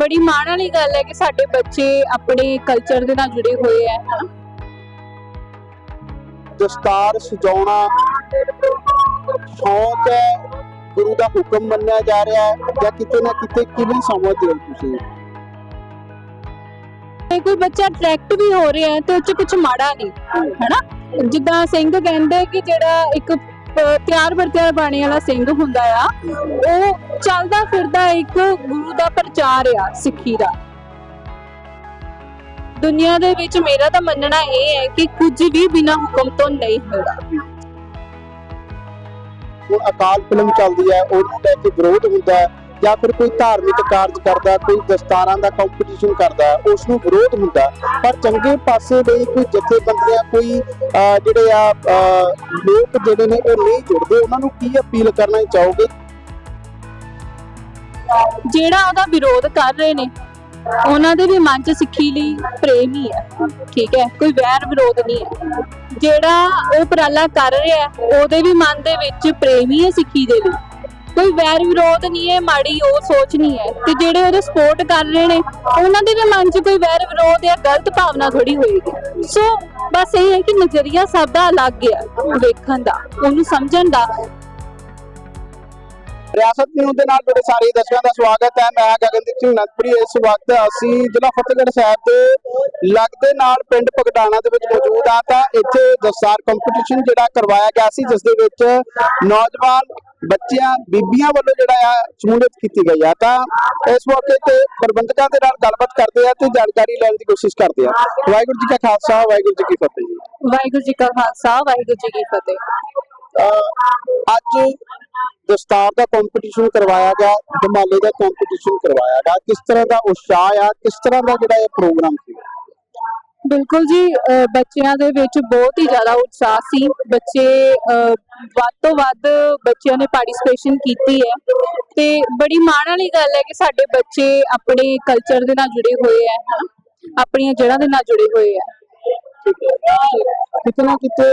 ਬੜੀ ਮਾਣ ਵਾਲੀ ਗੱਲ ਹੈ ਕਿ ਸਾਡੇ ਬੱਚੇ ਆਪਣੇ ਕਲਚਰ ਦੇ ਨਾਲ ਜੁੜੇ ਹੋਏ ਹੈ ਹਨਾ। ਦਸਤਾਰ ਸਜਾਉਣਾ ਸ਼ੌਕ ਹੈ ਗੁਰੂ ਦਾ ਹੁਕਮ ਮੰਨਿਆ ਜਾ ਰਿਹਾ ਹੈ ਜਾਂ ਕਿਤੇ ਨਾ ਕਿਤੇ ਕਿਵੇਂ ਸਮਝਦੇ ਹੋ ਤੁਸੀਂ? ਤੇ ਕੋਈ ਬੱਚਾ ਅਟਰੈਕਟ ਵੀ ਹੋ ਰਿਹਾ ਹੈ ਤੇ ਉਹ ਚ ਕੁਝ ਮਾੜਾ ਨਹੀਂ ਹੈਨਾ। ਜਿੱਦਾਂ ਸਿੰਘ ਕਹਿੰਦੇ ਕਿ ਜਿਹੜਾ ਇੱਕ ਤਿਆਰ ਬਰ ਬਾਣੀ ਵਾਲਾ ਸਿੰਘ ਹੁੰਦਾ ਆ, ਉਹ ਚੱਲਦਾ ਫਿਰਦਾ ਇੱਕ ਗੁਰੂ ਦਾ ਪ੍ਰਚਾਰ ਆ, ਸਿੱਖੀ ਦਾ। ਦੁਨੀਆ ਦੇ ਵਿੱਚ ਮੇਰਾ ਤਾਂ ਮੰਨਣਾ ਇਹ ਹੈ ਕਿ ਕੁਝ ਵੀ ਬਿਨਾਂ ਹੁਕਮ ਤੋਂ ਨਹੀਂ ਹੁੰਦਾ। ਹੁਣ ਅਕਾਲ ਫਿਲਮ ਚੱਲਦੀ ਹੈ ਉਹਨੂੰ ਲੈ ਵਿਰੋਧ ਹੁੰਦਾ ਜਾਂ ਫਿਰ ਕੋਈ ਧਾਰਮਿਕ ਕਾਰਜ ਕਰਦਾ, ਕੋਈ ਦਸਤਾਰਾਂ ਦਾ ਕੰਪੀਟੀਸ਼ਨ ਕਰਦਾ ਉਸ ਨੂੰ ਵਿਰੋਧ ਹੁੰਦਾ। ਪਰ ਚੰਗੇ ਪਾਸੇ ਲਈ ਕੋਈ ਜਥੇਬੰਦੀਆਂ, ਕੋਈ ਜਿਹੜੇ ਆ ਲੋਕ ਜਿਹੜੇ ਨੇ ਉਹ ਨਹੀਂ ਜੁੜਦੇ, ਉਹਨਾਂ ਨੂੰ ਕੀ ਅਪੀਲ ਕਰਨਾ ਚਾਹੋਗੇ? ਜਿਹੜਾ ਉਹਦਾ ਵਿਰੋਧ ਕਰ ਰਹੇ ਨੇ, ਉਹਨਾਂ ਦੇ ਵੀ ਮਨ 'ਚ ਸਿੱਖੀ ਲਈ ਪ੍ਰੇਮ ਹੀ ਹੈ। ਠੀਕ ਹੈ, ਕੋਈ ਵੈਰ ਵਿਰੋਧ ਨਹੀਂ ਹੈ। ਜਿਹੜਾ ਉਹ ਉਪਰਾਲਾ ਕਰ ਰਿਹਾ, ਉਹਦੇ ਵੀ ਮਨ ਦੇ ਵਿੱਚ ਪ੍ਰੇਮ ਹੀ ਹੈ ਸਿੱਖੀ ਦੇ ਲਈ। ਕੋਈ ਵੈਰ ਵਿਰੋਧ ਨਹੀਂ ਹੈ, ਮਾੜੀ ਉਹ ਸੋਚ ਨਹੀਂ ਹੈ। ਤੇ ਜਿਹੜੇ ਉਹਦੇ ਸਪੋਰਟ ਕਰ ਰਹੇ ਨੇ, ਉਹਨਾਂ ਦੇ ਵੀ ਮਨ 'ਚ ਕੋਈ ਵੈਰ ਵਿਰੋਧ ਜਾਂ ਗਲਤ ਭਾਵਨਾ ਥੋੜੀ ਹੋਏਗੀ। ਸੋ ਬਸ ਇਹ ਹੈ ਕਿ ਨਜ਼ਰੀਆ ਸਭ ਦਾ ਅਲੱਗ ਹੈ ਵੇਖਣ ਦਾ, ਉਹਨੂੰ ਸਮਝਣ ਦਾ। ਰਿਆਸਤ ਨਿਊਜ਼ ਦੇ ਨਾਲ ਤੁਹਾਡੇ ਸਾਰੇ ਦਰਸ਼ਕਾਂ ਦਾ ਸਵਾਗਤ ਹੈ। ਮੈਂ ਗਗਨਦੀਪ ਸਿੰਘ ਨੰਦਪੁਰੀ। ਇਸ ਵਕਤ ਅਸੀਂ ਜ਼ਿਲ੍ਹਾ ਫਤਿਹਗੜ੍ਹ ਸਾਹਿਬ ਦੇ ਲੱਗਦੇ ਨਾਲ ਪਿੰਡ ਪਗਡਾਣਾ ਦੇ ਵਿੱਚ ਮੌਜੂਦ ਆ ਤਾਂ ਇੱਥੇ ਦਸਤਾਰ ਕੰਪੀਟੀਸ਼ਨ ਜਿਹੜਾ ਕਰਵਾਇਆ ਗਿਆ ਸੀ, ਜਿਸ ਦੇ ਵਿੱਚ ਨੌਜਵਾਨ ਬੱਚਿਆਂ, ਬੀਬੀਆਂ ਵੱਲੋਂ ਜਿਹੜਾ ਆ ਸ਼ਮੂਲੀਅਤ ਕੀਤੀ ਗਈ ਆ। ਤਾਂ ਇਸ ਮੌਕੇ ਤੇ ਪ੍ਰਬੰਧਕਾਂ ਦੇ ਨਾਲ ਗੱਲਬਾਤ ਕਰਦੇ ਆ ਤੇ ਜਾਣਕਾਰੀ ਲੈਣ ਦੀ ਕੋਸ਼ਿਸ਼ ਕਰਦੇ ਆ ਵਾਹਿਗੁਰੂ ਜੀ ਕਾ ਖਾਲਸਾ, ਵਾਹਿਗੁਰੂ ਜੀ ਕੀ ਫਤਿਹ। ਜੀ ਵਾਹਿਗੁਰੂ ਜੀ ਕਾ ਖਾਲਸਾ, ਵਾਹਿਗੁਰੂ ਜੀ ਕੀ ਫਤਿਹ। ਅੱਜ ਦਸਤਾਰ ਦਾ ਕੰਪੀਟੀਸ਼ਨ ਕਰਵਾਇਆ ਗਿਆ ਧਮਾਲੇ ਦਾ ਕੰਪੀਟੀਸ਼ਨ ਕਰਵਾਇਆ ਗਿਆ। ਕਿਸ ਤਰ੍ਹਾਂ ਦਾ ਉਤਸ਼ਾਹ ਆ ਕਿਸ ਤਰ੍ਹਾਂ ਦਾ ਜਿਹੜਾ ਇਹ ਪ੍ਰੋਗਰਾਮ ਸੀ? ਬਿਲਕੁਲ ਜੀ ਬੱਚਿਆਂ ਦੇ ਵਿੱਚ ਬਹੁਤ ਹੀ ਜ਼ਿਆਦਾ ਉਤਸ਼ਾਹ ਸੀ। ਬੱਚੇ ਵੱਧ ਤੋਂ ਵੱਧ ਬੱਚਿਆਂ ਨੇ ਪਾਰਟਿਸਿਪੇਸ਼ਨ ਕੀਤੀ ਹੈ। ਤੇ ਬੜੀ ਮਾਣ ਵਾਲੀ ਗੱਲ ਹੈ ਕਿ ਸਾਡੇ ਬੱਚੇ ਆਪਣੇ ਕਲਚਰ ਦੇ ਨਾਲ ਜੁੜੇ ਹੋਏ ਹੈ ਆਪਣੀਆਂ ਜੜ੍ਹਾਂ ਦੇ ਨਾਲ ਜੁੜੇ ਹੋਏ ਹੈ। ਕਿਤੇ ਨਾ ਕਿਤੇ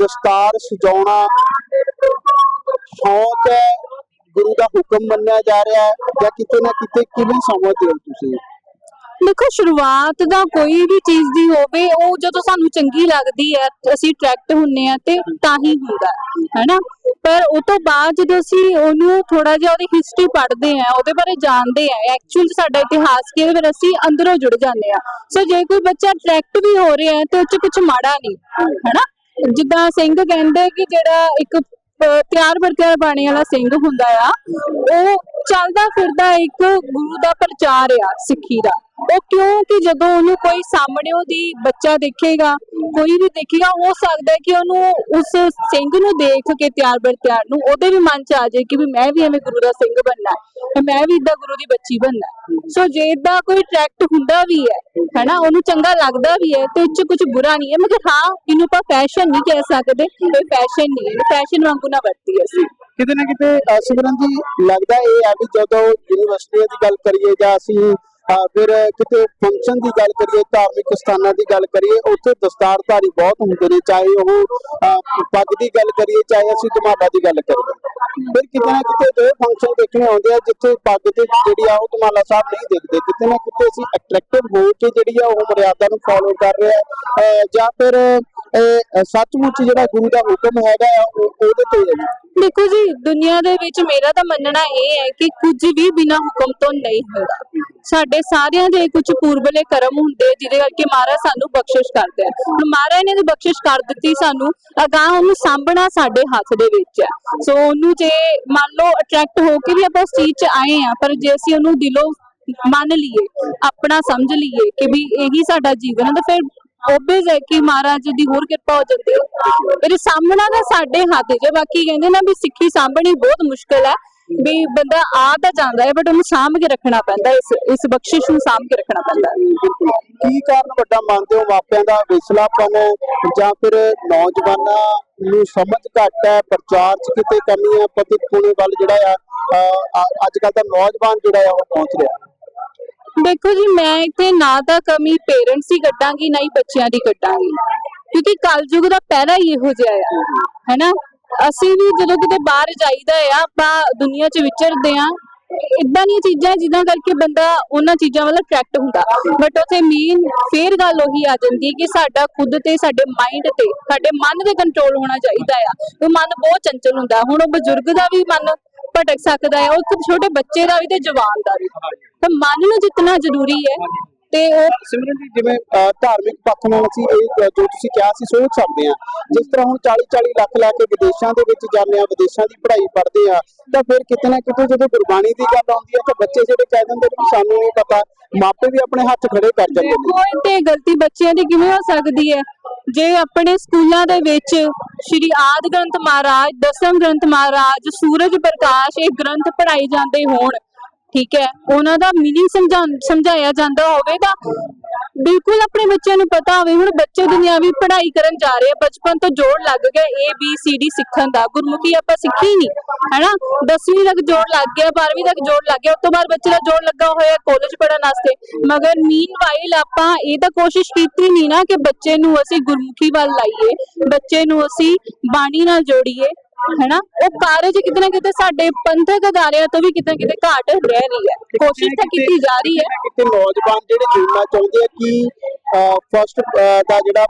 ਦਸਤਾਰ ਸਜਾਉਣਾ ਸ਼ੌਕ ਹੈ, ਗੁਰੂ ਦਾ ਹੁਕਮ ਮੰਨਿਆ ਜਾ ਰਿਹਾ ਹੈ, ਜਾਂ ਕਿਤੇ ਨਾ ਕਿਤੇ ਕਿਵੇਂ ਸਮਝਦੇ ਹੋ ਤੁਸੀਂ? ਦੇਖੋ, ਸ਼ੁਰੂਆਤ ਦਾ ਕੋਈ ਵੀ ਚੀਜ਼ ਦੀ ਹੋਵੇ, ਉਹ ਜਦੋਂ ਸਾਨੂੰ ਚੰਗੀ ਲੱਗਦੀ ਹੈ, ਅਸੀਂ ਅਟਰੈਕਟ ਹੁੰਨੇ ਆ ਤੇ ਤਾਂ ਹੀ ਹੁੰਦਾ ਹੈਨਾ? ਪਰ ਉਹ ਤੋਂ ਬਾਅਦ ਜਦੋਂ ਅਸੀਂ ਉਹਨੂੰ ਥੋੜਾ ਜਿਹਾ ਉਹਦੀ ਹਿਸਟਰੀ ਪੜ੍ਹਦੇ ਆ ਉਹਦੇ ਬਾਰੇ ਜਾਣਦੇ ਆ ਐਕਚੁਅਲ ਸਾਡਾ ਇਤਿਹਾਸ ਕੀ ਹੈ, ਫਿਰ ਅਸੀਂ ਅੰਦਰੋਂ ਜੁੜ ਜਾਂਦੇ ਆ ਸੋ ਜੇ ਕੋਈ ਬੱਚਾ ਅਟਰੈਕਟ ਵੀ ਹੋ ਰਿਹਾ ਹੈ, ਤੇ ਉਹ ਚ ਕੁਝ ਮਾੜਾ ਨਹੀਂ, ਹੈਨਾ? ਜਿੱਦਾਂ ਸਿੰਘ ਕਹਿੰਦੇ ਕਿ ਜਿਹੜਾ ਇੱਕ ਅਹ, ਤਿਆਰ ਬਰ ਤਿਆਰ ਬਾਣੀ ਵਾਲਾ ਸਿੰਘ ਹੁੰਦਾ ਆ ਉਹ ਚੱਲਦਾ ਫਿਰਦਾ ਇੱਕ ਗੁਰੂ ਦਾ ਪ੍ਰਚਾਰ ਆ ਸਿੱਖੀ ਦਾ। ਉਹ ਕਿਉਂ ਕਿ ਜਦੋਂ ਉਹਨੂੰ ਕੋਈ ਸਾਹਮਣੇ ਉਹਦੀ ਬੱਚਾ ਦੇਖੇਗਾ ਕੋਈ ਵੀ ਦੇਖੇਗਾ ਹੋ ਸਕਦਾ ਹੈ ਕਿ ਉਹਨੂੰ ਉਸ ਸਿੰਘ ਨੂੰ ਦੇਖ ਕੇ ਤਿਆਰ ਬਰ ਤਿਆਰ ਨੂੰ ਉਹਦੇ ਵੀ ਮਨ ਚ ਆ ਜਾਏ ਕਿ ਵੀ ਮੈਂ ਵੀ ਐਵੇਂ ਗੁਰੂ ਦਾ ਸਿੰਘ ਬਣਨਾ ਹੈ ਤੇ ਮੈਂ ਵੀ ਇਦਾਂ ਗੁਰੂ ਦੀ ਬੱਚੀ ਬਣਨਾ ਹੈ। ਸੋ ਜੇ ਇਦਾਂ ਕੋਈ ਟਰੈਕਟ ਹੁੰਦਾ ਵੀ ਹੈ ਹੈਨਾ ਉਹਨੂੰ ਚੰਗਾ ਲੱਗਦਾ ਵੀ ਹੈ ਤੇ ਉੱਚ ਕੁਝ ਬੁਰਾ ਨਹੀਂ ਹੈ ਮਗਰ ਹਾਂ ਇਹਨੂੰ ਆਪਾਂ ਫੈਸ਼ਨ ਨਹੀਂ ਕਹਿ ਸਕਦੇ ਇਹ ਫੈਸ਼ਨ ਨਹੀਂ ਹੈ ਫੈਸ਼ਨ ਵਾਂਗੂ ਨਾ ਵਰਤੀ ਅਸੀਂ ਕਿਤੇ ਨਾ ਕਿਤੇ ਅਹ, ਸਿਮਰਨ ਜੀ ਲੱਗਦਾ ਇਹ ਹੈ ਵੀ ਜਦੋਂ ਯੂਨੀਵਰਸਿਟੀਆਂ ਦੀ ਗੱਲ ਕਰੀਏ ਜਾਂ ਅਸੀਂ ਅਹ, ਫਿਰ ਕਿਤੇ ਫੰਕਸ਼ਨ ਦੀ ਗੱਲ ਕਰੀਏ, ਧਾਰਮਿਕ ਸਥਾਨਾਂ ਦੀ ਗੱਲ ਕਰੀਏ, ਉੱਥੇ ਦਸਤਾਰਧਾਰੀ ਬਹੁਤ ਹੁੰਦੇ ਨੇ, ਚਾਹੇ ਉਹ ਪੱਗ ਦੀ ਗੱਲ ਕਰੀਏ, ਚਾਹੇ ਅਸੀਂ ਧਮਾਲਾ ਦੀ ਗੱਲ ਕਰੀਏ। ਫਿਰ ਕਿਤੇ ਨਾ ਕਿਤੇ ਜੋ ਫੰਕਸ਼ਨ ਦੇਖਣੇ ਆਉਂਦੇ ਆ, ਜਿੱਥੇ ਪੱਗ ਤੇ ਜਿਹੜੀ ਆ, ਉਹ ਧਮਾਲਾ ਸਾਹਿਬ ਨਹੀਂ ਦੇਖਦੇ। ਕਿਤੇ ਨਾ ਕਿਤੇ ਅਸੀਂ ਅਟਰੈਕਟਿਵ ਹੋ ਕੇ ਜਿਹੜੀ ਆ, ਉਹ ਮਰਿਆਦਾ ਨੂੰ ਫੋਲੋ ਕਰ ਰਹੇ ਆ। ਜਾਂ ਫਿਰ ਸੱਚਮੁੱਚ ਜਿਹੜਾ ਗੁਰੂ ਦਾ ਹੁਕਮ ਹੈਗਾ ਉਹਦੇ ਤੇ ਹੈ। ਦੇਖੋ ਜੀ, ਦੁਨੀਆ ਦੇ ਵਿੱਚ ਮੇਰਾ ਤਾਂ ਮੰਨਣਾ ਇਹ ਹੈ ਕਿ ਕੁਝ ਵੀ ਬਿਨਾਂ ਹੁਕਮ ਤੋਂ ਨਹੀਂ ਹੁੰਦਾ। ਸਾਡੇ ਸਾਰਿਆਂ ਦੇ ਕੁਝ ਪੂਰਬਲੇ ਕਰਮ ਹੁੰਦੇ, ਜਿਹਦੇ ਕਰਕੇ ਮਹਾਰਾਜ ਸਾਨੂੰ ਬਖਸ਼ਿਸ਼ ਕਰਦੇ ਆ। ਹੁਣ ਮਹਾਰਾਜ ਨੇ ਬਖਸ਼ਿਸ਼ ਕਰ ਦਿੱਤੀ ਸਾਨੂੰ, ਅਗਾਹ ਉਹਨੂੰ ਸਾਂਭਣਾ ਸਾਡੇ ਹੱਥ ਦੇ ਵਿੱਚ ਹੈ। ਸੋ ਉਹਨੂੰ ਜੇ ਮੰਨ ਲਓ ਅਟਰੈਕਟ ਹੋ ਕੇ ਵੀ ਆਪਾਂ ਉਸ ਚੀਜ਼ 'ਚ ਆਏ ਆ, ਪਰ ਜੇ ਅਸੀਂ ਉਹਨੂੰ ਦਿਲੋਂ ਮੰਨ ਲਈਏ, ਆਪਣਾ ਸਮਝ ਲਈਏ ਕਿ ਵੀ ਇਹੀ ਸਾਡਾ ਜੀਵਨ ਹੈ, ਤਾਂ ਫਿਰ ਓਬਵੀਅਸ ਹੈ ਕਿ ਮਹਾਰਾਜ ਦੀ ਹੋਰ ਕਿਰਪਾ ਹੋ ਜਾਂਦੀ ਹੈ। ਫਿਰ ਸਾਹਮਣਾ ਦਾ ਸਾਡੇ ਹੱਥ 'ਚ ਬਾਕੀ ਕਹਿੰਦੇ ਨਾ ਵੀ ਸਿੱਖੀ ਸਾਂਭਣੀ ਬਹੁਤ ਮੁਸ਼ਕਲ ਹੈ। ਵੀ ਬੰਦਾ ਆ ਤਾਂ ਜਾਂਦਾ ਹੈ ਬਟ ਉਹਨੂੰ ਸਾਂਭ ਕੇ ਰੱਖਣਾ ਪੈਂਦਾ ਇਸ ਇਸ ਬਖਸ਼ਿਸ਼ ਨੂੰ ਸਾਂਭ ਕੇ ਰੱਖਣਾ ਪੈਂਦਾ ਕੀ ਕਾਰਨ ਵੱਡਾ ਮੰਨਦੇ ਹੋ? ਮਾਪਿਆਂ ਦਾ ਵਿਸਲਾਪਨ ਜਾਂ ਫਿਰ ਨੌਜਵਾਨਾਂ ਨੂੰ ਸਮਝ ਘੱਟ ਹੈ? ਪ੍ਰਚਾਰ 'ਚ ਕਿਤੇ ਕਮੀ ਹੈ? ਪਤੀ ਪੁਣੇ ਵੱਲ ਜਿਹੜਾ ਆ ਅੱਜ ਕੱਲ ਦਾ ਨੌਜਵਾਨ ਜਿਹੜਾ ਆ, ਉਹ ਪਹੁੰਚ ਰਿਹਾ। ਦੇਖੋ ਜੀ, ਮੈਂ ਇੱਥੇ ਨਾ ਤਾਂ ਕਮੀ ਪੇਰੈਂਟਸ ਦੀ ਕੱਢਾਂਗੀ, ਨਾ ਹੀ ਬੱਚਿਆਂ ਦੀ ਕੱਢਾਂਗੀ। ਕਿਉਂਕਿ ਕਲਯੁਗ ਦਾ ਪਹਿਰਾ ਹੀ ਇਹੋ ਜਿਹਾ ਆ, ਹੈਨਾ? ਅਸੀਂ ਵੀ ਜਦੋਂ ਕਿਤੇ ਬਾਹਰ ਜਾਈਦਾ ਆ, ਆਪਾਂ ਦੁਨੀਆ 'ਚ ਵਿਚਰਦੇ ਆ ਇਦਾਂ ਦੀਆਂ ਚੀਜ਼ਾਂ ਜਿਨ੍ਹਾਂ ਕਰਕੇ ਬੰਦਾ ਉਹਨਾਂ ਚੀਜ਼ਾਂ ਵੱਲ ਅਟਰੈਕਟ ਹੁੰਦਾ। ਬਟ ਉਥੇ ਮੇਨ ਫੇਰ ਗੱਲ ਉਹੀ ਆ ਜਾਂਦੀ ਕਿ ਸਾਡਾ ਖੁਦ ਤੇ, ਸਾਡੇ ਮਾਈਂਡ ਤੇ, ਸਾਡੇ ਮਨ ਤੇ ਕੰਟਰੋਲ ਹੋਣਾ ਚਾਹੀਦਾ ਆ। ਉਹ ਮਨ ਬਹੁਤ ਚੰਚਲ ਹੁੰਦਾ। ਹੁਣ ਉਹ ਬਜ਼ੁਰਗ ਦਾ ਵੀ ਮਨ ਭਟਕ ਸਕਦਾ ਹੈ ਉਹ ਛੋਟੇ ਬੱਚੇ ਦਾ ਵੀ ਤੇ ਜਵਾਨ ਦਾ ਵੀ। ਤਾਂ ਮਨ ਨੂੰ ਜਿੱਤਣਾ ਜ਼ਰੂਰੀ ਹੈ ਤੇ ਉਹ ਸਿਮਰਨ ਜੀ ਜਿਵੇਂ ਧਾਰਮਿਕ ਪੱਖ ਨਾਲ ਅਸੀਂ ਇਹ ਜੋ ਤੁਸੀਂ ਕਿਹਾ ਸੀ ਸੋਚ ਸਕਦੇ ਹਾਂ। ਜਿਸ ਤਰ੍ਹਾਂ ਹੁਣ 40 40 ਲੱਖ ਲੈ ਕੇ ਵਿਦੇਸ਼ਾਂ ਦੇ ਵਿੱਚ ਜਾਂਦੇ ਆ ਵਿਦੇਸ਼ਾਂ ਦੀ ਪੜ੍ਹਾਈ ਪੜ੍ਹਦੇ ਆ ਤਾਂ ਫਿਰ ਕਿਤੇ ਨਾ ਕਿਤੇ ਜਦੋਂ ਗੁਰਬਾਣੀ ਦੀ ਗੱਲ ਆਉਂਦੀ ਹੈ ਤਾਂ ਬੱਚੇ ਜਿਹੜੇ ਕਹਿ ਦਿੰਦੇ ਨੇ ਸਾਨੂੰ ਨਹੀਂ ਪਤਾ ਮਾਪੇ ਵੀ ਆਪਣੇ ਹੱਥ ਖੜੇ ਕਰ ਜਾਂਦੇ ਨੇ। ਇਹ ਤੇ ਗਲਤੀ ਬੱਚਿਆਂ ਦੀ ਕਿਵੇਂ ਹੋ ਸਕਦੀ ਹੈ? ਜੇ ਆਪਣੇ ਸਕੂਲਾਂ ਦੇ ਵਿੱਚ ਸ਼੍ਰੀ ਆਦ ਗ੍ਰੰਥ ਮਹਾਰਾਜ, ਦਸਮ ਗ੍ਰੰਥ ਮਹਾਰਾਜ, ਸੂਰਜ ਪ੍ਰਕਾਸ਼ ਇਹ ਗ੍ਰੰਥ ਪੜ੍ਹਾਏ ਜਾਂਦੇ ਹੋਣ, ਠੀਕ ਹੈ, ਉਹਨਾਂ ਦਾ ਮੀਨਿੰਗ ਸਮਝਾ, ਸਮਝਾਇਆ ਜਾਂਦਾ ਹੋਵੇ ਤਾਂ ਬਿਲਕੁਲ ਆਪਣੇ ਬੱਚਿਆਂ ਨੂੰ ਪਤਾ ਹੋਵੇ, ਹੁਣ ਬੱਚੇ ਦੁਨਿਆਵੀ ਪੜ੍ਹਾਈ ਕਰਨ ਜਾ ਰਹੇ ਆ, ਬਚਪਨ ਤੋਂ ਜੋੜ ਲੱਗ ਗਿਆ ਏ ਬੀ ਸੀ ਡੀ ਸਿੱਖਣ ਦਾ। ਗੁਰਮੁਖੀ ਆਪਾਂ ਸਿੱਖੀ ਨਹੀਂ ਹੈਨਾ? 10ਵੀਂ ਤੱਕ ਜੋੜ ਲੱਗ ਗਿਆ 12ਵੀਂ ਤੱਕ ਜੋੜ ਲੱਗ ਗਿਆ, ਉਸ ਤੋਂ ਬਾਅਦ ਬੱਚੇ ਦਾ ਜੋੜ ਲੱਗਾ ਹੋਇਆ ਕਾਲਜ ਪੜਨ ਵਾਸਤੇ। ਮਗਰ ਮੀਨਵਾਈਲ ਆਪਾਂ ਇਹ ਤਾਂ ਕੋਸ਼ਿਸ਼ ਕੀਤੀ ਨਹੀਂ ਨਾ ਕਿ ਬੱਚੇ ਨੂੰ ਅਸੀਂ ਗੁਰਮੁਖੀ ਵੱਲ ਲਾਈਏ, ਬੱਚੇ ਨੂੰ ਅਸੀਂ ਬਾਣੀ ਨਾਲ ਜੋੜੀਏ। ਹੈਨਾ? ਉਹ ਕਾਰਜ ਕਿਤੇ ਨਾ ਕਿਤੇ ਸਾਡੇ ਪੰਥਕ ਅਦਾਰਿਆਂ ਤੋਂ ਵੀ ਕਿਤੇ ਨਾ ਕਿਤੇ ਘਾਟ ਰਹਿ ਰਹੀ ਹੈ। ਕੋਸ਼ਿਸ਼ ਤਾਂ ਕੀਤੀ ਜਾ ਰਹੀ ਹੈ। ਕਿਤੇ ਨੌਜਵਾਨ ਜਿਹੜੇ ਜੁੜਨਾ ਚਾਹੁੰਦੇ ਆ ਕਿ ਫਸਟ ਦਾ ਜਿਹੜਾ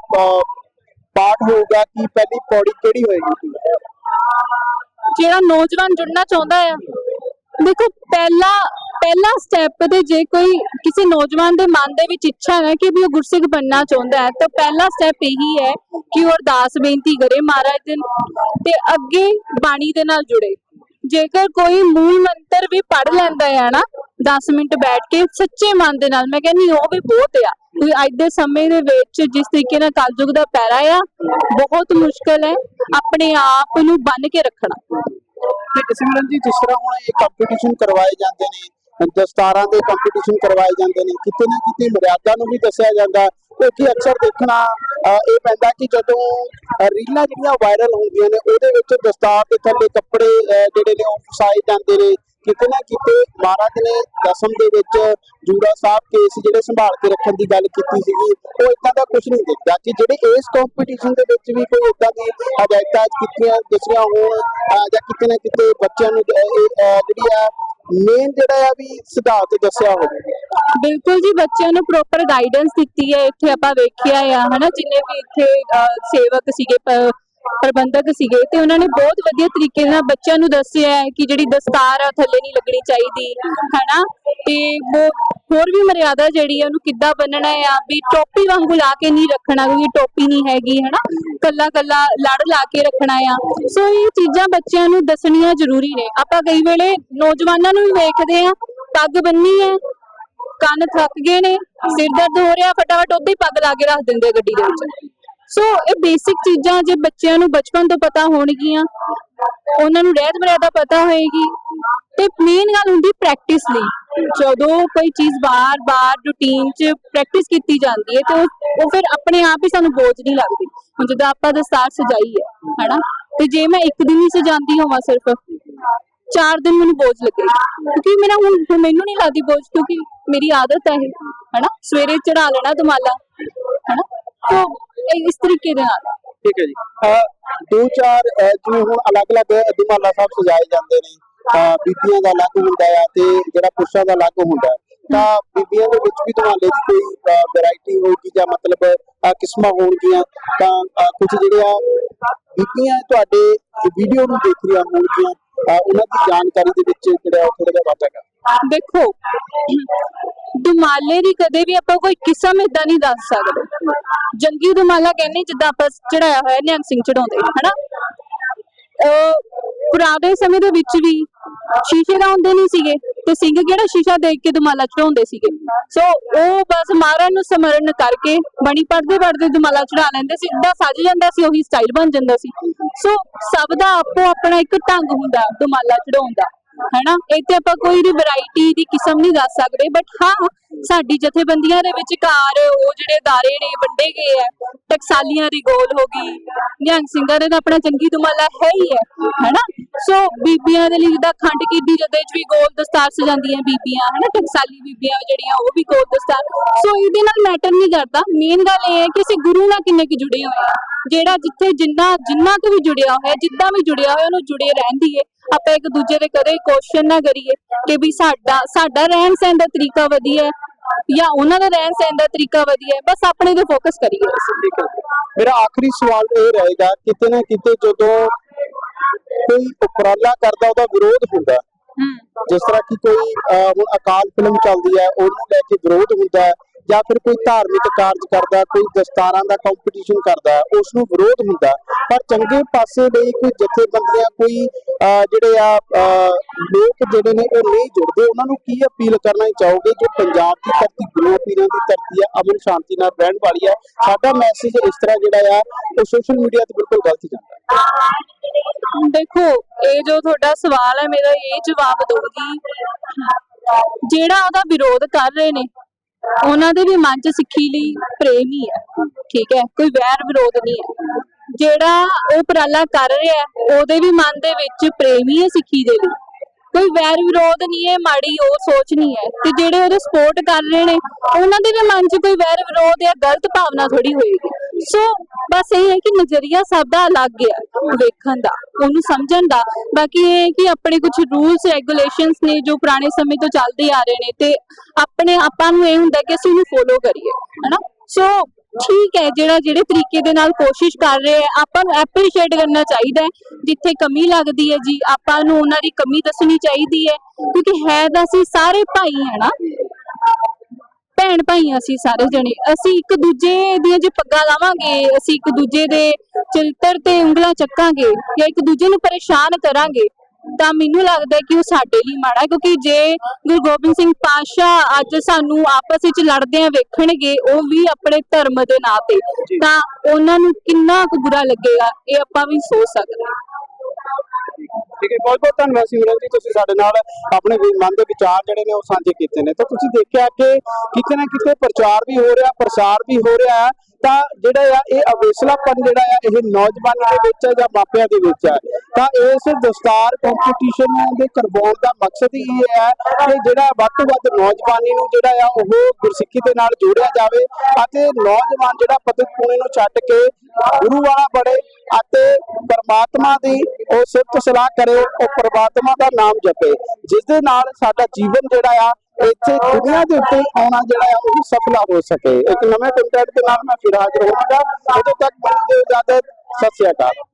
ਪਾਠ ਹੋਊਗਾ ਕਿ ਪਹਿਲੀ ਪੌੜੀ ਕਿਹੜੀ ਹੋਏਗੀ? ਜਿਹੜਾ ਨੌਜਵਾਨ ਜੁੜਨਾ ਚਾਹੁੰਦਾ ਆ ਦੇਖੋ, ਪਹਿਲਾ ਪਹਿਲਾ ਸਟੈਪ ਤੇ ਜੇ ਕੋਈ ਕਿਸੇ ਨੌਜਵਾਨ ਦੇ ਮਨ ਦੇ ਵਿੱਚ ਇੱਛਾ ਹੈ ਕਿ ਵੀ ਉਹ ਗੁਰਸਿੱਖ ਬਣਨਾ ਚਾਹੁੰਦਾ ਹੈ, ਤਾਂ ਪਹਿਲਾ ਸਟੈਪ ਇਹੀ ਹੈ ਕਿ ਉਹ ਅਰਦਾਸ ਬੇਨਤੀ ਕਰੇ ਮਹਾਰਾਜ ਦੇ ਤੇ ਅੱਗੇ ਬਾਣੀ ਦੇ ਨਾਲ ਜੁੜੇ। ਜੇਕਰ ਕੋਈ ਮੂਲ ਮੰਤਰ ਵੀ ਪੜ ਲੈਂਦਾ ਹੈ ਨਾ 10 ਮਿੰਟ ਬੈਠ ਕੇ ਸੱਚੇ ਮਨ ਦੇ ਨਾਲ, ਮੈਂ ਕਹਿੰਦੀ ਉਹ ਵੀ ਬਹੁਤ ਆ। ਕੋਈ ਅੱਜ ਦੇ ਸਮੇਂ ਦੇ ਵਿੱਚ ਜਿਸ ਤਰੀਕੇ ਨਾਲ ਕਲਯੁਗ ਦਾ ਪੈਰਾ ਆ, ਬਹੁਤ ਮੁਸ਼ਕਲ ਹੈ ਆਪਣੇ ਆਪ ਨੂੰ ਬੰਨ ਕੇ ਰੱਖਣਾ। ਸਿਮਰਨ ਜੀ ਜਿਸ ਤਰ੍ਹਾਂ ਹੁਣ ਇਹ ਕੰਪੀਟੀਸ਼ਨ ਕਰਵਾਏ ਜਾਂਦੇ ਨੇ ਦਸਤਾਰਾਂ ਦੇ ਕੰਪੀਟੀਸ਼ਨ ਕਰਵਾਏ ਜਾਂਦੇ ਨੇ, ਕਿਤੇ ਨਾ ਕਿਤੇ ਮਰਿਆਦਾ ਨੂੰ ਵੀ ਦੱਸਿਆ ਜਾਂਦਾ। ਕਿਉਂਕਿ ਅਕਸਰ ਦੇਖਣਾ ਇਹ ਪੈਂਦਾ ਕਿ ਜਦੋਂ ਰੀਲਾਂ ਜਿਹੜੀਆਂ ਵਾਇਰਲ ਹੁੰਦੀਆਂ ਨੇ, ਉਹਦੇ ਵਿੱਚ ਦਸਤਾਰ ਦੇ ਥੱਲੇ ਕੱਪੜੇ ਜਿਹੜੇ ਨੇ ਉਹ ਫਸਾਏ ਜਾਂਦੇ ਨੇ। ਕਿਤੇ ਨਾ ਕਿਤੇ ਮਹਾਰਾਜ ਨੇ ਦਸਮ ਦੇ ਵਿੱਚ ਜੂੜਾ ਸਾਹਿਬ ਕੇਸ ਜਿਹੜੇ ਸੰਭਾਲ ਕੇ ਰੱਖਣ ਦੀ ਗੱਲ ਕੀਤੀ ਸੀਗੀ, ਉਹ ਇਦਾਂ ਦਾ ਕੁਝ ਨਹੀਂ ਦਿਖਦਾ ਕਿ ਜਿਹੜੇ ਇਸ ਕੰਪੀਟੀਸ਼ਨ ਦੇ ਵਿੱਚ ਵੀ ਕੋਈ ਇਦਾਂ ਦੀ ਹਦਾਇਤਾਂ ਕੀਤੀਆਂ, ਦੱਸੀਆਂ ਹੋਣ ਜਾਂ ਕਿਤੇ ਨਾ ਕਿਤੇ ਬੱਚਿਆਂ ਨੂੰ ਜਿਹੜੀ ਆ ਮੇਨ ਜਿਹੜਾ ਆ ਵੀ ਸਿਧਾਂਤ ਦੱਸਿਆ ਹੋਵੇ। ਬਿਲਕੁਲ ਜੀ, ਬੱਚਿਆਂ ਨੂੰ ਪ੍ਰੋਪਰ ਗਾਈਡੈਂਸ ਦਿੱਤੀ ਹੈ, ਇੱਥੇ ਆਪਾਂ ਵੇਖਿਆ ਆ, ਹਨਾ, ਜਿੰਨੇ ਵੀ ਇੱਥੇ ਸੇਵਕ ਸੀਗੇ ਪ੍ਰਬੰਧਕ ਸੀਗੇ ਤੇ ਉਹਨਾਂ ਨੇ ਬਹੁਤ ਵਧੀਆ ਤਰੀਕੇ ਨਾਲ ਬੱਚਿਆਂ ਨੂੰ ਦੱਸਿਆ ਹੈ ਕਿ ਜਿਹੜੀ ਦਸਤਾਰ ਆ, ਥੱਲੇ ਨਹੀਂ ਲੱਗਣੀ ਚਾਹੀਦੀ, ਹਨਾ? ਤੇ ਹੋਰ ਵੀ ਮਰਿਆਦਾ ਜਿਹੜੀ ਆ, ਉਹਨੂੰ ਕਿੱਦਾਂ ਬੰਨਣਾ ਆ? ਵੀ ਟੋਪੀ ਵਾਂਗੂ ਲਾ ਕੇ ਨਹੀਂ ਰੱਖਣਾ, ਕਿਉਂਕਿ ਟੋਪੀ ਨਹੀਂ ਹੈਗੀ, ਹਨਾ? ਕੱਲਾ ਕੱਲਾ ਲੜ ਲਾ ਕੇ ਰੱਖਣਾ ਆ। ਸੋ ਇਹ ਚੀਜ਼ਾਂ ਬੱਚਿਆਂ ਨੂੰ ਦੱਸਣੀਆਂ ਜ਼ਰੂਰੀ ਨੇ। ਆਪਾਂ ਕਈ ਵੇਲੇ ਨੌਜਵਾਨਾਂ ਨੂੰ ਵੀ ਵੇਖਦੇ ਆ, ਪੱਗ ਬੰਨੀ ਹੈ, ਕੰਨ ਥੱਕ ਗਏ ਨੇ, ਸਿਰ ਦਰਦ ਹੋ ਰਿਹਾ, ਫਟਾਫਟ ਉੱਥੇ ਹੀ ਪੱਗ ਲਾ ਕੇ ਰੱਖ ਦਿੰਦੇ ਆ ਗੱਡੀ ਦੇ ਵਿੱਚ। ਸੋ ਇਹ ਬੇਸਿਕ ਚੀਜ਼ਾਂ ਜੇ ਬੱਚਿਆਂ ਨੂੰ ਬਚਪਨ ਤੋਂ ਪਤਾ ਹੋਣਗੀਆਂ, ਉਹਨਾਂ ਨੂੰ ਰਹਿਤ ਮਰਿਆਦਾ ਪਤਾ ਹੋਏਗੀ ਤੇ ਮੇਨ ਗੱਲ ਹੁੰਦੀ ਪ੍ਰੈਕਟਿਸ ਲਈ। ਜਦੋਂ ਕੋਈ ਚੀਜ਼ ਬਾਰ-ਬਾਰ ਰੂਟੀਨ 'ਚ ਪ੍ਰੈਕਟਿਸ ਕੀਤੀ ਜਾਂਦੀ ਹੈ, ਤੇ ਉਹ ਉਹ ਫਿਰ ਆਪਣੇ ਆਪ ਹੀ ਸਾਨੂੰ ਬੋਝ ਨਹੀਂ ਲੱਗਦੀ। ਹੁਣ ਜਦੋਂ ਆਪਾਂ ਦਸਤਾਰ ਸਜਾਈ ਹੈ, ਹੈਨਾ? ਤੇ ਜੇ ਮੈਂ ਇੱਕ ਦਿਨ ਹੀ ਸਜਾਉਂਦੀ ਹੋਵਾਂ ਸਿਰਫ, ਚਾਰ ਦਿਨ ਮੈਨੂੰ ਬੋਝ ਲੱਗੇਗਾ। ਕਿਉਂਕਿ ਮੇਰਾ ਹੁਣ ਹੁਣ ਮੈਨੂੰ ਨਹੀਂ ਲੱਗਦੀ ਬੋਝ, ਕਿਉਂਕਿ ਮੇਰੀ ਆਦਤ ਹੈ ਇਹ, ਹੈਨਾ? ਸਵੇਰੇ ਚੜਾ ਲੈਣਾ ਦਮਾਲਾ ਹੈਨਾ? ਤੋਂ ਇਹ ਇਸ ਤਰੀਕੇ ਦੇ ਨਾਲ ਠੀਕ ਹੈ ਜੀ। ਦੋ ਚਾਰ ਜਿਵੇਂ ਹੁਣ ਅਲੱਗ-ਅਲੱਗ ਦੁਮਾਲਾ ਸਾਹਿਬ ਸਜਾਏ ਜਾਂਦੇ ਨੇ ਬੀਬੀਆਂ ਦਾ ਅਲੱਗ ਹੁੰਦਾ ਆ ਤੇ ਜਿਹੜਾ ਪੁਰਸ਼ਾਂ ਦਾ ਅਲੱਗ ਹੁੰਦਾ। ਤਾਂ ਬੀਬੀਆਂ ਦੇ ਵਿੱਚ ਵੀ ਦੁਮਾਲੇ ਦੀ ਕੋਈ ਵੈਰਾਈਟੀ ਹੋਊਗੀ ਜਾਂ ਮਤਲਬ ਕਿਸਮਾਂ ਹੋਣਗੀਆਂ, ਤਾਂ ਕੁਝ ਜਿਹੜੇ ਆ ਬੀਬੀਆਂ ਤੁਹਾਡੇ ਵੀਡੀਓ ਨੂੰ ਦੇਖ ਰਹੀਆਂ ਹੋਣਗੀਆਂ ਉਹਨਾਂ ਦੀ ਜਾਣਕਾਰੀ ਦੇ ਵਿੱਚ ਜਿਹੜਾ ਥੋੜਾ ਜਿਹਾ ਵਾਧਾ ਕਰ ਦੇਖੋ, ਦੁਮਾਲੇ ਦੀ ਕਦੇ ਵੀ ਆਪਾਂ ਕੋਈ ਕਿਸਮ ਇਦਾਂ ਨਹੀਂ ਦੱਸ ਸਕਦੇ। ਜੰਗੀ ਦੁਮਾਲਾ ਕਹਿੰਦੇ ਜਿੱਦਾਂ ਆਪਾਂ ਚੜਾਇਆ ਹੋਇਆ, ਨਿਹੰਗ ਸਿੰਘ ਚੜਾਉਂਦੇ ਹਨਾ? ਪੁਰਾਣੇ ਸਮੇਂ ਦੇ ਵਿੱਚ ਵੀ ਸ਼ੀਸ਼ੇ ਦਾ ਨਹੀਂ ਸੀਗੇ। ਤੇ ਸਿੰਘ ਕਿਹੜਾ ਸ਼ੀਸ਼ਾ ਦੇਖ ਕੇ ਦੁਮਾਲਾ ਚੜਾਉਂਦੇ ਸੀਗੇ। ਸੋ ਉਹ ਬਸ ਮਹਾਰਾਜ ਨੂੰ ਸਮਰਨ ਕਰਕੇ ਬਣੀ ਪੜਦੇ ਪੜਦੇ ਦੁਮਾਲਾ ਚੜਾ ਲੈਂਦੇ ਸੀ ਜਿੱਦਾਂ ਸੱਜ ਜਾਂਦਾ ਸੀ, ਉਹੀ ਸਟਾਈਲ ਬਣ ਜਾਂਦਾ ਸੀ। ਸੋ ਸਭ ਦਾ ਆਪੋ ਆਪਣਾ ਇੱਕ ਢੰਗ ਹੁੰਦਾ ਦੁਮਾਲਾ ਚੜਾਉਣ ਦਾ। ਹੈਨਾ? ਇੱਥੇ ਆਪਾਂ ਕੋਈ ਵੀ ਵੈਰਾਈਟੀ ਦੀ ਕਿਸਮ ਨਹੀਂ ਦੱਸ ਸਕਦੇ ਬਟ ਹਾਂ, ਸਾਡੀ ਜਥੇਬੰਦੀਆਂ ਦੇ ਵਿਚਕਾਰ ਉਹ ਜਿਹੜੇ ਦਾਰੇ ਨੇ, ਵੰਡੇ ਗਏ ਆ, ਟਕਸਾਲੀਆਂ ਦੀ ਗੋਲ ਹੋ ਗਈ ਨਿਹੰਗ ਸਿੰਘਾਂ ਦੇ ਤਾਂ ਆਪਣਾ ਚੰਗੀ ਦੁਮਾਲਾ ਹੈ ਹੀ ਹੈ, ਹੈਨਾ? ਸੋ ਬੀਬੀਆਂ ਦੇ ਲਈ ਜਿੱਦਾਂ ਖੰਡ ਕੀਡੀ ਜਦੇ ਚ ਵੀ ਗੋਲ ਦਸਤਾਰ ਸਜਾਉਂਦੀਆਂ ਬੀਬੀਆਂ, ਹੈਨਾ? ਟਕਸਾਲੀ ਬੀਬੀਆਂ ਜਿਹੜੀਆਂ, ਉਹ ਵੀ ਗੋਲ ਦਸਤਾਰ। ਸੋ ਇਹਦੇ ਨਾਲ ਮੈਟਰ ਨਹੀਂ ਕਰਦਾ। ਮੇਨ ਗੱਲ ਇਹ ਹੈ ਕਿ ਅਸੀਂ ਗੁਰੂ ਨਾਲ ਕਿੰਨੇ ਕੁ ਜੁੜੇ ਹੋਏ ਆ। ਜਿਹੜਾ ਜਿੱਥੇ ਜਿੰਨਾ ਜਿੰਨਾ ਕੁ ਵੀ ਜੁੜਿਆ ਹੋਇਆ, ਜਿੱਦਾਂ ਵੀ ਜੁੜਿਆ ਹੋਇਆ, ਉਹਨੂੰ ਜੁੜੇ ਰਹਿਣ ਦੀਏ ਆਪਾਂ ਇੱਕ ਦੂਜੇ ਦੇ ਕਦੇ ਕੁਐਸਚਨ ਨਾ ਕਰੀਏ ਕਿ ਵੀ ਸਾਡਾ ਸਾਡਾ ਰਹਿਣ ਸਹਿਣ ਦਾ ਤਰੀਕਾ ਵਧੀਆ ਜਾਂ ਉਹਨਾਂ ਦਾ ਰਹਿਣ ਸਹਿਣ ਦਾ ਤਰੀਕਾ ਵਧੀਆ ਹੈ ਬਸ ਆਪਣੇ ਤੇ ਫੋਕਸ ਕਰੀਏ ਠੀਕ ਹੈ। ਮੇਰਾ ਆਖਰੀ ਸਵਾਲ ਇਹ ਰਹੇਗਾ ਕਿਤੇ ਨਾ ਕਿਤੇ ਜਦੋਂ ਕੋਈ ਉਪਰਾਲਾ ਕਰਦਾ ਉਹਦਾ ਵਿਰੋਧ ਹੁੰਦਾ ਜਿਸ ਤਰ੍ਹਾਂ ਕਿ ਕੋਈ ਹੁਣ ਅਕਾਲ ਫਿਲਮ ਚੱਲਦੀ ਹੈ ਉਹਨੂੰ ਲੈ ਕੇ ਵਿਰੋਧ ਹੁੰਦਾ ਜਾਂ ਫਿਰ ਕੋਈ ਧਾਰਮਿਕ ਕਾਰਜ ਕਰਦਾ, ਕੋਈ ਦਸਤਾਰਾਂ ਦਾ ਕੰਪੀਟੀਸ਼ਨ ਕਰਦਾ ਉਸ ਨੂੰ ਵਿਰੋਧ ਹੁੰਦਾ। ਪਰ ਚੰਗੇ ਪਾਸੇ ਲਈ ਕੋਈ ਜਥੇਬੰਦੀਆਂ, ਕੋਈ ਜਿਹੜੇ ਆ ਲੋਕ ਜਿਹੜੇ ਨੇ ਉਹ ਨਹੀਂ ਜੁੜਦੇ, ਉਹਨਾਂ ਨੂੰ ਕੀ ਅਪੀਲ ਕਰਨਾ ਚਾਹੋਗੇ? ਜੋ ਪੰਜਾਬ ਦੀ ਧਰਤੀ ਗੁਰੂਆਂ ਪੀਰਾਂ ਦੀ ਧਰਤੀ ਹੈ ਅਮਨ ਸ਼ਾਂਤੀ ਨਾਲ ਰਹਿਣ ਵਾਲੀ ਹੈ ਸਾਡਾ ਮੈਸੇਜ ਇਸ ਤਰ੍ਹਾਂ ਜਿਹੜਾ ਆ, ਉਹ ਸੋਸ਼ਲ ਮੀਡੀਆ ਤੇ ਬਿਲਕੁਲ ਗਲਤ ਜਾਂਦਾ। ਦੇਖੋ, ਇਹ ਜੋ ਤੁਹਾਡਾ ਸਵਾਲ ਹੈ, ਮੇਰਾ ਇਹ ਜਵਾਬ ਦਊਗੀ। ਜਿਹੜਾ ਉਹਦਾ ਵਿਰੋਧ ਕਰ ਰਹੇ ਨੇ ਉਹਨਾਂ ਦੇ ਵੀ ਮਨ 'ਚ ਸਿੱਖੀ ਲਈ ਪ੍ਰੇਮ ਹੀ ਹੈ ਠੀਕ ਹੈ, ਕੋਈ ਵੈਰ ਵਿਰੋਧ ਨਹੀਂ ਹੈ। ਜਿਹੜਾ ਉਹ ਉਪਰਾਲਾ ਕਰ ਰਿਹਾ, ਉਹਦੇ ਵੀ ਮਨ ਦੇ ਵਿੱਚ ਪ੍ਰੇਮ ਹੀ ਹੈ ਸਿੱਖੀ ਦੇ ਲਈ। ਕੋਈ ਵੈਰ ਵਿਰੋਧ ਨਹੀਂ ਹੈ, ਮਾੜੀ ਉਹ ਸੋਚ ਨਹੀਂ ਹੈ। ਤੇ ਜਿਹੜੇ ਉਹਦੇ ਸਪੋਰਟ ਕਰ ਰਹੇ ਨੇ, ਉਹਨਾਂ ਦੇ ਵੀ ਮਨ 'ਚ ਕੋਈ ਵੈਰ ਵਿਰੋਧ ਜਾਂ ਗਲਤ ਭਾਵਨਾ ਥੋੜੀ ਹੋਏਗੀ। ਸੋ ਬਸ ਇਹ ਹੈ ਕਿ ਨਜ਼ਰੀਆ ਸਭ ਦਾ ਅਲੱਗ ਹੈ ਵੇਖਣ ਦਾ, ਉਹਨੂੰ ਸਮਝਣ ਦਾ। ਬਾਕੀ ਇਹ ਹੈ ਕਿ ਆਪਣੇ ਕੁਝ ਰੂਲਸ ਰੈਗੂਲੇਸ਼ਨਸ ਨੇ ਜੋ ਪੁਰਾਣੇ ਸਮੇਂ ਤੋਂ ਚੱਲਦੇ ਆ ਰਹੇ ਨੇ ਤੇ ਆਪਣੇ ਆਪਾਂ ਨੂੰ ਇਹ ਹੁੰਦਾ ਕਿ ਅਸੀਂ ਉਹਨੂੰ ਫੋਲੋ ਕਰੀਏ, ਹਨਾ? ਸੋ ਠੀਕ ਹੈ, ਜਿਹੜਾ ਜਿਹੜੇ ਤਰੀਕੇ ਦੇ ਨਾਲ ਕੋਸ਼ਿਸ਼ ਕਰ ਰਹੇ ਆ ਆਪਾਂ ਨੂੰ ਐਪਰੀਸ਼ੀਏਟ ਕਰਨਾ ਚਾਹੀਦਾ ਹੈ, ਜਿੱਥੇ ਕਮੀ ਲੱਗਦੀ ਹੈ ਜੀ, ਆਪਾਂ ਨੂੰ ਉਹਨਾਂ ਦੀ ਕਮੀ ਦੱਸਣੀ ਚਾਹੀਦੀ ਹੈ, ਕਿਉਂਕਿ ਹੈ ਤਾਂ ਅਸੀਂ ਸਾਰੇ ਭਾਈ ਹੈ ਨਾ। ਭੈਣ ਭਾਈ ਹਾਂ ਅਸੀਂ ਸਾਰੇ ਜਣੇ। ਅਸੀਂ ਇੱਕ ਦੂਜੇ ਦੀਆਂ ਜੇ ਪੱਗਾਂ ਲਾਵਾਂਗੇ, ਅਸੀਂ ਇੱਕ ਦੂਜੇ ਦੇ ਚਿਲਤਰ ਤੇ ਉਂਗਲਾਂ ਚੱਕਾਂਗੇ ਜਾਂ ਇੱਕ ਦੂਜੇ ਨੂੰ ਪਰੇਸ਼ਾਨ ਕਰਾਂਗੇ ਤਾਂ ਮੈਨੂੰ ਲੱਗਦਾ ਕਿ ਉਹ ਸਾਡੇ ਲਈ ਮਾੜਾ ਕਿਉਂਕਿ ਜੇ ਗੁਰੂ ਗੋਬਿੰਦ ਸਿੰਘ ਪਾਤਸ਼ਾਹ ਅੱਜ ਸਾਨੂੰ ਆਪਸ ਵਿੱਚ ਲੜਦਿਆਂ ਵੇਖਣਗੇ, ਉਹ ਵੀ ਆਪਣੇ ਧਰਮ ਦੇ ਨਾਂ ਤੇ, ਤਾਂ ਉਹਨਾਂ ਨੂੰ ਕਿੰਨਾ ਕੁ ਬੁਰਾ ਲੱਗੇਗਾ, ਇਹ ਆਪਾਂ ਵੀ ਸੋਚ ਸਕਦੇ ਹਾਂ। ਠੀਕ ਹੈ ਬਹੁਤ ਬਹੁਤ ਧੰਨਵਾਦ ਸਿਮਰਨ ਜੀ, ਤੁਸੀਂ ਸਾਡੇ ਨਾਲ ਆਪਣੇ ਮਨ ਦੇ ਵਿਚਾਰ ਜਿਹੜੇ ਨੇ ਉਹ ਸਾਂਝੇ ਕੀਤੇ ਨੇ। ਤਾਂ ਤੁਸੀਂ ਦੇਖਿਆ ਕਿ ਕਿਤੇ ਨਾ ਕਿਤੇ ਪ੍ਰਚਾਰ ਵੀ ਹੋ ਰਿਹਾ, ਪ੍ਰਸਾਰ ਵੀ ਹੋ ਰਿਹਾ ਹੈ ਤਾਂ ਜਿਹੜਾ ਆ, ਇਹ ਅਵੇਸਲਾਪਨ ਜਿਹੜਾ ਆ, ਇਹ ਨੌਜਵਾਨਾਂ ਦੇ ਵਿੱਚ ਹੈ ਜਾਂ ਮਾਪਿਆਂ ਦੇ ਵਿੱਚ ਹੈ ਤਾਂ ਇਸ ਦਸਤਾਰ ਕੰਪੀਟੀਸ਼ਨ ਦੇ ਕਰਵਾਉਣ ਦਾ ਮਕਸਦ ਇਹ ਹੈ ਕਿ ਜਿਹੜਾ ਵੱਧ ਤੋਂ ਵੱਧ ਨੌਜਵਾਨੀ ਨੂੰ ਜਿਹੜਾ ਆ, ਉਹ ਗੁਰਸਿੱਖੀ ਦੇ ਨਾਲ ਜੋੜਿਆ ਜਾਵੇ ਅਤੇ ਨੌਜਵਾਨ ਜਿਹੜਾ ਪਤਿਤ ਪੁਣੇ ਨੂੰ ਛੱਡ ਕੇ ਗੁਰੂ ਵਾਲਾ ਬਣੇ ਅਤੇ ਪਰਮਾਤਮਾ ਦੀ ਉਹ ਸਿਫਤ ਸਲਾਹ ਕਰੇ, ਉਹ ਪਰਮਾਤਮਾ ਦਾ ਨਾਮ ਜਪੇ ਜਿਸ ਦੇ ਨਾਲ ਸਾਡਾ ਜੀਵਨ ਜਿਹੜਾ ਆ ਇੱਥੇ ਦੁਨੀਆ ਦੇ ਉੱਤੇ ਆਉਣਾ ਜਿਹੜਾ ਆ ਉਹ ਸਫਲਾ ਹੋ ਸਕੇ। ਇੱਕ ਨਵੇਂ ਕੰਟੈਂਟ ਦੇ ਨਾਲ ਮੈਂ ਫਿਰ ਹਾਜ਼ਰ ਹੋਵਾਂਗਾ ਉਦੋਂ ਤੱਕ ਮੈਨੂੰ ਦਿਓ ਇਜਾਜ਼ਤ ਸਤਿ ਸ਼੍ਰੀ ਅਕਾਲ।